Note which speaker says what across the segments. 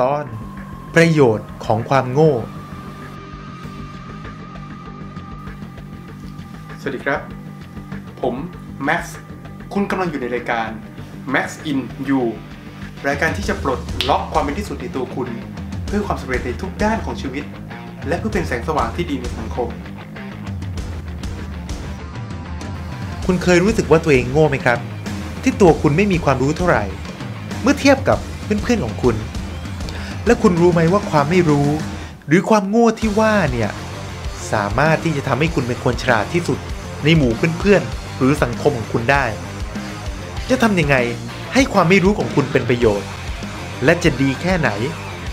Speaker 1: ตอนประโยชน์ของความโง่
Speaker 2: สวัสดีครับ ผมแม็กซ์ คุณกำลังอยู่ในรายการ Max in You รายการที่จะปลดล็อกความเป็นที่สุดในตัวคุณ เพื่อความสำเร็จในทุกด้านของชีวิต และเพื่อเป็นแสงสว่างที่ดีในสังคม
Speaker 1: คุณเคยรู้สึกว่าตัวเองโง่ไหมครับ ที่ตัวคุณไม่มีความรู้เท่าไหร่ เมื่อเทียบกับเพื่อนๆของคุณ และคุณรู้ไหมว่าความไม่รู้ หรือความโง่ที่ว่าเนี่ยสามารถที่จะทำให้คุณเป็นคนฉลาดที่สุด ในหมู่เพื่อนๆหรือสังคมของคุณได้ จะทำยังไงให้ความไม่รู้ของคุณเป็นประโยชน์ และจะดีแค่ไหน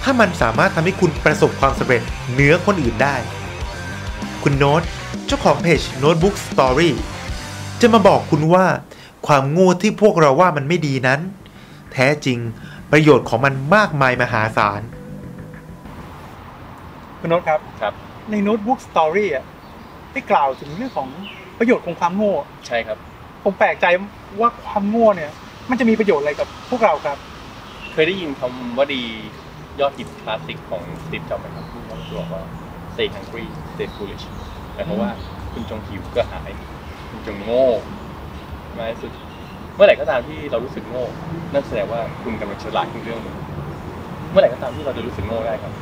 Speaker 1: ถ้ามันสามารถทำให้คุณประสบความสำเร็จเหนือคนอื่นได้ คุณโน้ตเจ้าของเพจ Notebook Story จะมาบอกคุณว่า ความโง่ที่พวกเราว่ามันไม่ดีนั้น แท้จริงประโยชน์ของมันมากมายมหาศาล
Speaker 3: คุณโน้ตครับ
Speaker 4: ครับ
Speaker 3: ในโน้ตบุ๊กสตอรี่อะได้กล่าวถึงเรื่องของประโยชน์ของความโง่
Speaker 4: ใช่ครับ
Speaker 3: ผมแปลกใจว่าความโง่เนี่ย มันจะมีประโยชน์อะไรกับพวกเราครับ
Speaker 4: เคยได้ยินคำว่าดียอดฮิตคลาสสิกของสตีฟจ็อบส์ไหมครับที่เขาบอกว่า stay hungry stay foolish หมายความว่าคุณจงหิวก็หาย คุณจงโง่มากที่สุด เมื่อไหร่ก็ตามที่เรารู้สึกโง่ นั่นแสดงว่าคุณกำลังฉลาดขึ้นเรื่องหนึ่งเมื่อไหร่ก็ตามที่เราจะรู้สึกโง่ได้ครับ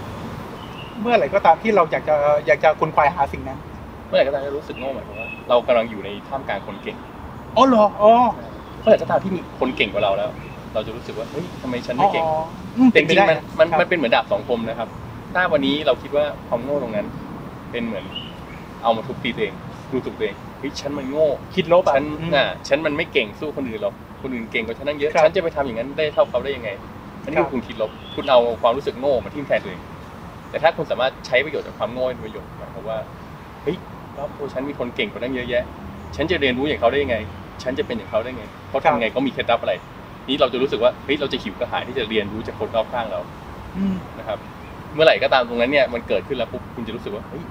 Speaker 3: เมื่อไหร่ก็ตามที่เราอยากจะอยากจะค้นควายหาสิ่งนั้น
Speaker 4: เมื่อไหร่ก็ตามที่รู้สึกโง่หมายความว่าเรากำลังอยู่ในท่ามกลางคนเก่ง
Speaker 3: อ๋อเหรออ๋อ
Speaker 4: เมื่อไหร่ก็ตามที่มีคนเก่งกว่าเราแล้ว เราจะรู้สึกว่าเฮ้ยทำไมฉันไม่เก่ง
Speaker 3: อ๋ออืม
Speaker 4: แต่
Speaker 3: เป็
Speaker 4: จ
Speaker 3: น
Speaker 4: ริ
Speaker 3: ไป
Speaker 4: ง
Speaker 3: ได้
Speaker 4: ๆมันมัน
Speaker 3: ครับ
Speaker 4: มันเป็นเหมือนดาบสองคมนะครับ ถ้าวันนี้เราคิดว่าความโง่ตรงนั้น เป็นเหมือนเอามาทุบตีตัวเอง ดูถูกตัวเองเฮ้ยฉันมันโง่
Speaker 3: คิดลบอะ
Speaker 4: ฉัน
Speaker 3: อืม
Speaker 4: อ่าฉันมันไม่เก่งสู้คนอื่นหรอกคนอื่นเก่งกว่าฉันนั่งเยอะ
Speaker 3: ครับ
Speaker 4: ฉันจะไปทำอย่างนั้นได้เท่าเขาได้ยังไงอันนี้
Speaker 3: ครับ
Speaker 4: คือคุณคิดลบคุณเอาความรู้สึกโง่มาทิ่มแทนตัวเองแต่ถ้าคุณสามารถใช้ประโยชน์จากความโง่เป็นประโยชน์หมายความว่าเฮ้ยรอบตัวฉันมีคนเก่งกว่านั่งเยอะแยะ ฉันจะเรียนรู้อย่างเขาได้ยังไง ฉันจะเป็นอย่างเขาได้ไงเขาทำยังไงเขามีเคล็ดลับอะไรนี้เราจะรู้สึกว่าเฮ้ยเราจะหิวกระหายที่จะเรียนรู้จากคนรอบข้างเรา
Speaker 3: อืม
Speaker 4: นะครับเมื่อไหร่ก็ตามตรงนั้นเนี่ยมันเกิดขึ้นแล้วปุ๊บคุณจะรู้สึกว่าเฮ้ย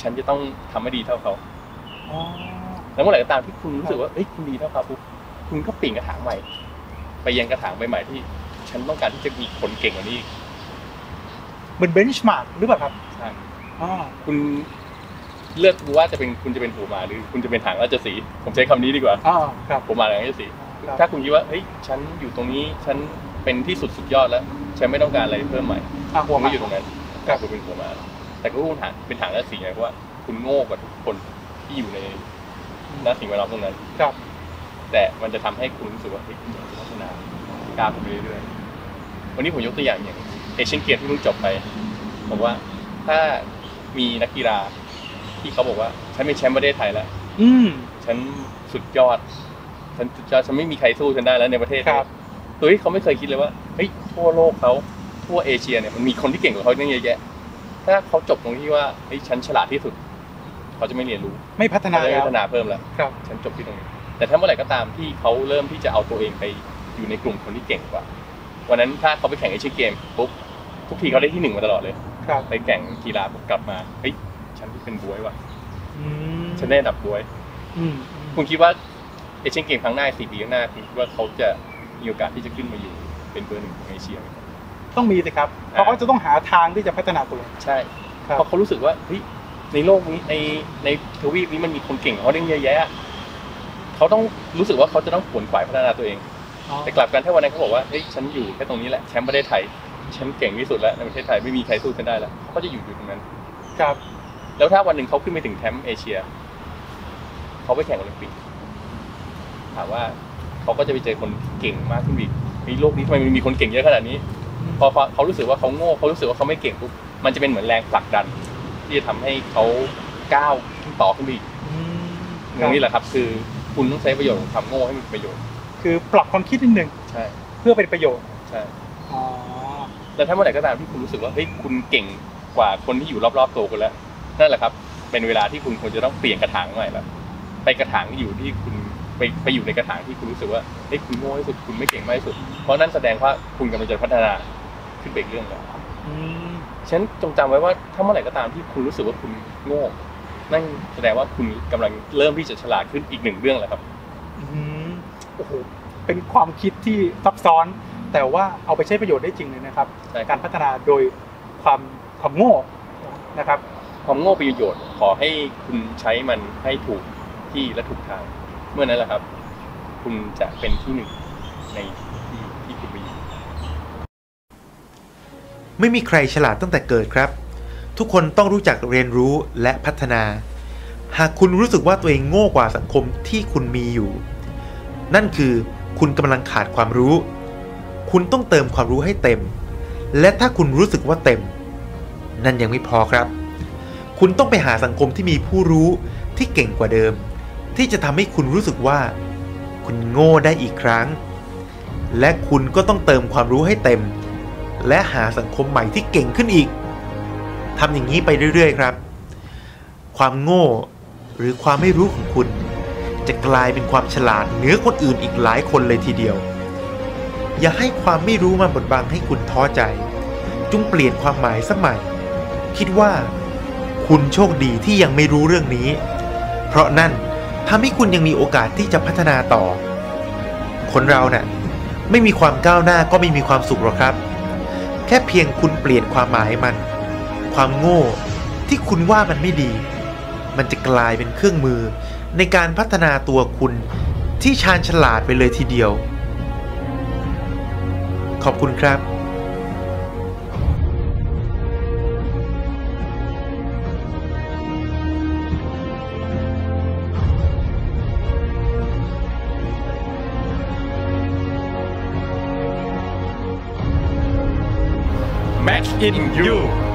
Speaker 4: ฉันจะต้องทำให้ดีเท่าเขา
Speaker 3: อ๋อ
Speaker 4: แล้วเมื่อไหร่ก็ตามที่คุณรู้สึกว่าเฮ้ยคุณดีเท่าเขาปุ๊บคุณก็เปลี่ยนกระถางใหม่ ไปยังกระถางใหม่ๆที่ ฉันต้องการที่จะมีคนเก่งกว่านี้อีก
Speaker 3: เหมือนเบนช์มาร์กหรือเปล่าครับ
Speaker 4: ใช่
Speaker 3: อ๋อ
Speaker 4: คุณเลือกดูว่าจะเป็นคุณจะเป็นหัวหมาหรือคุณจะเป็นหางราชสีห์ผมใช้คำนี้ดีกว่า
Speaker 3: อ๋อครับ
Speaker 4: หัวหมาหรือหางราชสีห์
Speaker 3: ครับ
Speaker 4: ถ้าคุณคิดว่าเฮ้ยฉันอยู่ตรงนี้ฉันเป็นที่สุดสุดยอดแล้วฉันไม่ต้องการอะไรเพิ่มใหม่
Speaker 3: อะหัว
Speaker 4: คุณ
Speaker 3: มา
Speaker 4: ก็อยู่ตรงนั้นแต่คุณเป็นหัวหมา แต่ก็คุณหางเป็นหางราชสีห์ไงเพราะว่าคุณโง่กว่าทุกคน ที่อยู่ในหน้าสิ่งแวดล้อมตรงนั้น
Speaker 3: ครับ
Speaker 4: แต่มันจะทำให้คุณรู้สึกว่าเฮ้ยคุณอยากจะพัฒนาก้าวไปเรื่อยๆวันนี้ผมยกตัวอย่างอย่างเอเชียนเกมที่เพิ่งจบไปบอกว่าถ้ามีนักกีฬาที่เขาบอกว่าฉันเป็นแชมป์ประเทศไทยแล้ว
Speaker 3: อืม
Speaker 4: ฉันสุดยอด ฉันสุดยอด ฉันไม่มีใครสู้ฉันได้แล้วในประเทศ
Speaker 3: ครับ
Speaker 4: โดยที่เขาไม่เคยคิดเลยว่า เฮ้ย ทั่วโลกเขาทั่วเอเชียเนี่ยมันมีคนที่เก่งกว่าเขาตั้งเยอะแยะ ถ้าเขาจบตรงที่ว่า เฮ้ย ฉันฉลาดที่สุด เขาจะไม่เรียนรู้
Speaker 3: ไม่พัฒนา
Speaker 4: เขาจะไม่
Speaker 3: แล้ว
Speaker 4: พัฒนาเพิ่มแล้ว
Speaker 3: ครับ
Speaker 4: ฉันจบที่ตรงนี้ แต่ถ้าเมื่อไหร่ก็ตามที่เขาเริ่มที่จะเอาตัวเองไปอยู่ในกลุ่มคนที่เก่งกว่า วันนั้นถ้าเขาไปแข่งเอเชียนเกมปุ๊บทุกทีเขาได้ที่หนึ่งมาตลอดเลย
Speaker 3: ครับ
Speaker 4: ไปแข่งกีฬาปุ๊บกลับมาเฮ้ยฉันเป็นบวยว่ะ
Speaker 3: อืม
Speaker 4: ฉันได้อันดับบวย
Speaker 3: อืม
Speaker 4: คุณคิดว่าเอเชียนเกมครั้งหน้าสี่ปีข้างหน้าคุณคิดว่าเขาจะมีโอกาสที่จะขึ้นมาอยู่เป็นเบอร์หนึ่งของเอเชียไหม
Speaker 3: ต้องมีสิครับเพราะเขาจะต้องหาทางที่จะพัฒนาตัวเอง
Speaker 4: ใช่
Speaker 3: ครับ
Speaker 4: เพราะเขารู้สึกว่าเฮ้ย ในโลกนี้ในในทวีปนี้มันมีคนเก่งกว่าเขาได้เยอะแยะเขาต้องรู้สึกว่าเขาจะต้องขวนขวายพัฒนาตัวเอง
Speaker 3: อ๋อ
Speaker 4: แต่กลับกันถ้าวันนั้นเขาบอกว่าเฮ้ยฉันอยู่แค่ตรงนี้แหละแชมป์ประเทศไทยฉันเก่งที่สุดแล้วในประเทศไทยไม่มีใครสู้ฉันได้แล้วเขาก็จะอยู่อยู่ตรงนั้น
Speaker 3: ครับ
Speaker 4: แล้วถ้าวันหนึ่งเขาขึ้นไปถึงแชมป์เอเชียเขาไปแข่งโอลิมปิกถามว่าเขาก็จะไปเจอคนเก่งมากขึ้นอีกในโลกนี้ทำไมมันมีคนเก่งเยอะขนาดนี้พอเขาเขารู้สึกว่าเขาโง่เขารู้สึกว่าเขาไม่เก่งปุ๊บมันจะเป็นเหมือนแรงผลักดัน ที่จะทำให้เขาก้าวต่อขึ้นไปอีก
Speaker 3: อืม
Speaker 4: ตรงนี้แหละครับ คือคุณต้องใช้ประโยชน์ของความโง่ให้มันเป็นประโยชน์
Speaker 3: คือปรับความคิดนิดหนึ่ง
Speaker 4: ใช่
Speaker 3: เพื่อเป็นประโยชน์
Speaker 4: ใช่
Speaker 3: อ๋อ
Speaker 4: แล้วถ้าเมื่อไหร่ก็ตามที่คุณรู้สึกว่าเฮ้ยคุณเก่งกว่าคนที่อยู่รอบๆตัวคุณแล้วนั่นแหละครับ เป็นเวลาที่คุณควรจะต้องเปลี่ยนกระถางใหม่แล้วไปกระถางที่อยู่ที่คุณไปไปอยู่ในกระถางที่คุณรู้สึกว่าเฮ้ยคุณโง่ที่สุดคุณไม่เก่งมากที่สุด เพราะนั่นแสดงว่าคุณกำลังจะพัฒนาขึ้นไปอีกเรื่องแล้ว
Speaker 3: อืม
Speaker 4: ฉะนันจงจำไว้ว่าถ้าเมื่อไหร่ก็ตามที่คุณรู้สึกว่าคุณโง่คนั่นแสดงว่าคุณกำลังเริ่มที่จะฉลาดขึ้นอีกหนึ่งเรื่องแล้วครับ
Speaker 3: อืมโอ้โหเป็นความคิดที่ซับซ้อน แต่ว่าเอาไปใช้ประโยชน์ได้จริงเลยนะครับ
Speaker 4: ใช่ครับ
Speaker 3: การพัฒนาโดยความความโง่นะครับ
Speaker 4: ความโง่เป็นประโยชน์ ขอให้คุณใช้มันให้ถูกที่และถูกทาง เมื่อนั้นแหละครับ คุณจะเป็นที่หนึ่งในที่ที่คุณมี
Speaker 1: ไม่มีใครฉลาดตั้งแต่เกิดครับ ทุกคนต้องรู้จักเรียนรู้และพัฒนา หากคุณรู้สึกว่าตัวเองโง่กว่าสังคมที่คุณมีอยู่ นั่นคือคุณกำลังขาดความรู้ คุณต้องเติมความรู้ให้เต็ม และถ้าคุณรู้สึกว่าเต็ม นั่นยังไม่พอครับ คุณต้องไปหาสังคมที่มีผู้รู้ที่เก่งกว่าเดิม ที่จะทำให้คุณรู้สึกว่า คุณโง่ได้อีกครั้ง และคุณก็ต้องเติมความรู้ให้เต็ม และหาสังคมใหม่ที่เก่งขึ้นอีกทำอย่างนี้ไปเรื่อย ๆ ครับ ความโง่หรือความไม่รู้ของคุณ จะกลายเป็นความฉลาดเหนือคนอื่นอีกหลายคนเลยทีเดียว อย่าให้ความไม่รู้มาบดบังให้คุณท้อใจ จงเปลี่ยนความหมายสมัย คิดว่า คุณโชคดีที่ยังไม่รู้เรื่องนี้ เพราะนั่นทำให้คุณยังมีโอกาสที่จะพัฒนาต่อ คนเราเนะ่ะไม่มีความก้าวหน้าก็ไม่มีความสุขหรอกครับ ค่เพียงคุณเปลี่ยนความหมายมัน ความโง่ที่คุณว่ามันไม่ดี มันจะกลายเป็นเครื่องมือในการพัฒนาตัวคุณที่ชาญฉลาดไปเลยทีเดียว ขอบคุณครับ
Speaker 4: Match in you